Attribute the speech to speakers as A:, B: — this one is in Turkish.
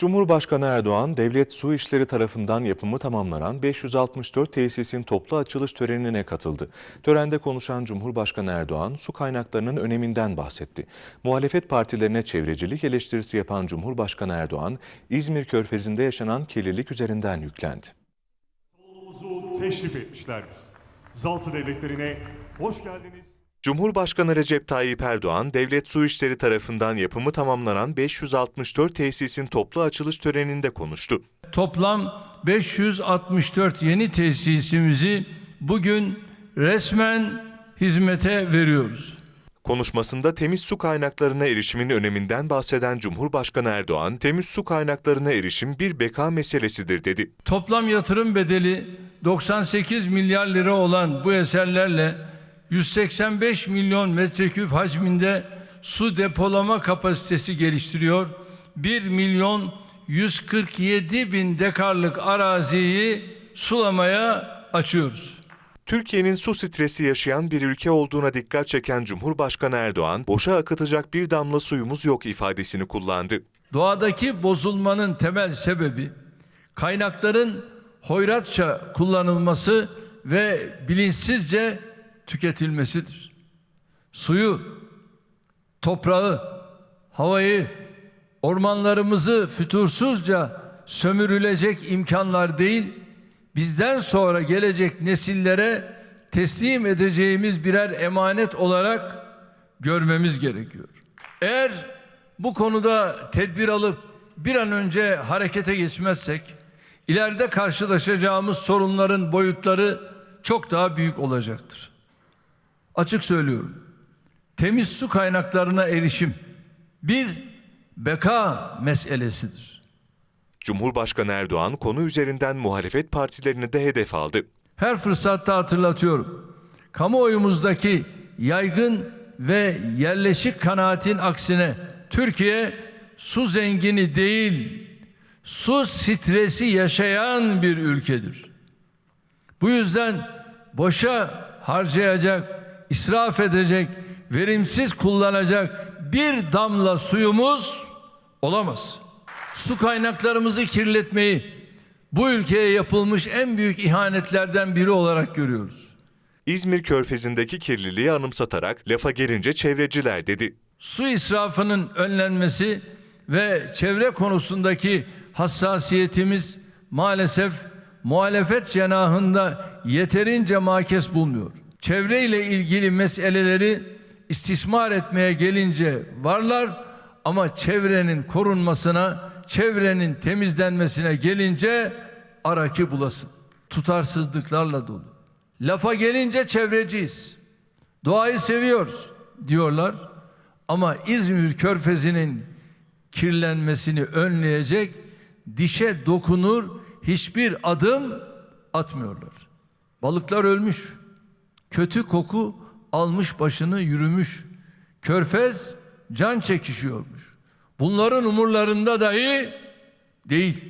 A: Cumhurbaşkanı Erdoğan, Devlet Su İşleri tarafından yapımı tamamlanan 564 tesisin toplu açılış törenine katıldı. Törende konuşan Cumhurbaşkanı Erdoğan, su kaynaklarının öneminden bahsetti. Muhalefet partilerine çevrecilik eleştirisi yapan Cumhurbaşkanı Erdoğan, İzmir Körfezi'nde yaşanan kirlilik üzerinden yüklendi.
B: Salonumuzu teşrif etmişlerdir. Zaltı devletlerine hoş geldiniz.
A: Cumhurbaşkanı Recep Tayyip Erdoğan, Devlet Su İşleri tarafından yapımı tamamlanan 564 tesisin toplu açılış töreninde konuştu.
C: Toplam 564 yeni tesisimizi bugün resmen hizmete veriyoruz.
A: Konuşmasında temiz su kaynaklarına erişimin öneminden bahseden Cumhurbaşkanı Erdoğan, temiz su kaynaklarına erişim bir beka meselesidir dedi.
C: Toplam yatırım bedeli 98 milyar lira olan bu eserlerle 185 milyon metreküp hacminde su depolama kapasitesi geliştiriyor. 1 milyon 147 bin dekarlık araziyi sulamaya açıyoruz.
A: Türkiye'nin su stresi yaşayan bir ülke olduğuna dikkat çeken Cumhurbaşkanı Erdoğan, boşa akıtacak bir damla suyumuz yok ifadesini kullandı.
C: Doğadaki bozulmanın temel sebebi kaynakların hoyratça kullanılması ve bilinçsizce tüketilmesidir. Suyu, toprağı, havayı, ormanlarımızı fütursuzca sömürülecek imkanlar değil, bizden sonra gelecek nesillere teslim edeceğimiz birer emanet olarak görmemiz gerekiyor. Eğer bu konuda tedbir alıp bir an önce harekete geçmezsek ileride karşılaşacağımız sorunların boyutları çok daha büyük olacaktır. Açık söylüyorum. Temiz su kaynaklarına erişim bir beka meselesidir.
A: Cumhurbaşkanı Erdoğan konu üzerinden muhalefet partilerini de hedef aldı.
C: Her fırsatta hatırlatıyorum. Kamuoyumuzdaki yaygın ve yerleşik kanaatin aksine Türkiye su zengini değil, su stresi yaşayan bir ülkedir. Bu yüzden boşa harcayacak, israf edecek, verimsiz kullanacak bir damla suyumuz olamaz. Su kaynaklarımızı kirletmeyi bu ülkeye yapılmış en büyük ihanetlerden biri olarak görüyoruz.
A: İzmir Körfezi'ndeki kirliliği anımsatarak lafa gelince çevreciler dedi.
C: Su israfının önlenmesi ve çevre konusundaki hassasiyetimiz maalesef muhalefet cenahında yeterince makes bulmuyor. Çevre ile ilgili meseleleri istismar etmeye gelince varlar ama çevrenin korunmasına, çevrenin temizlenmesine gelince araki bulasın. Tutarsızlıklarla dolu. Lafa gelince çevreciyiz. Doğayı seviyoruz diyorlar. Ama İzmir Körfezi'nin kirlenmesini önleyecek dişe dokunur hiçbir adım atmıyorlar. Balıklar ölmüş. Kötü koku almış başını yürümüş. Körfez can çekişiyormuş. Bunların umurlarında dahi değil.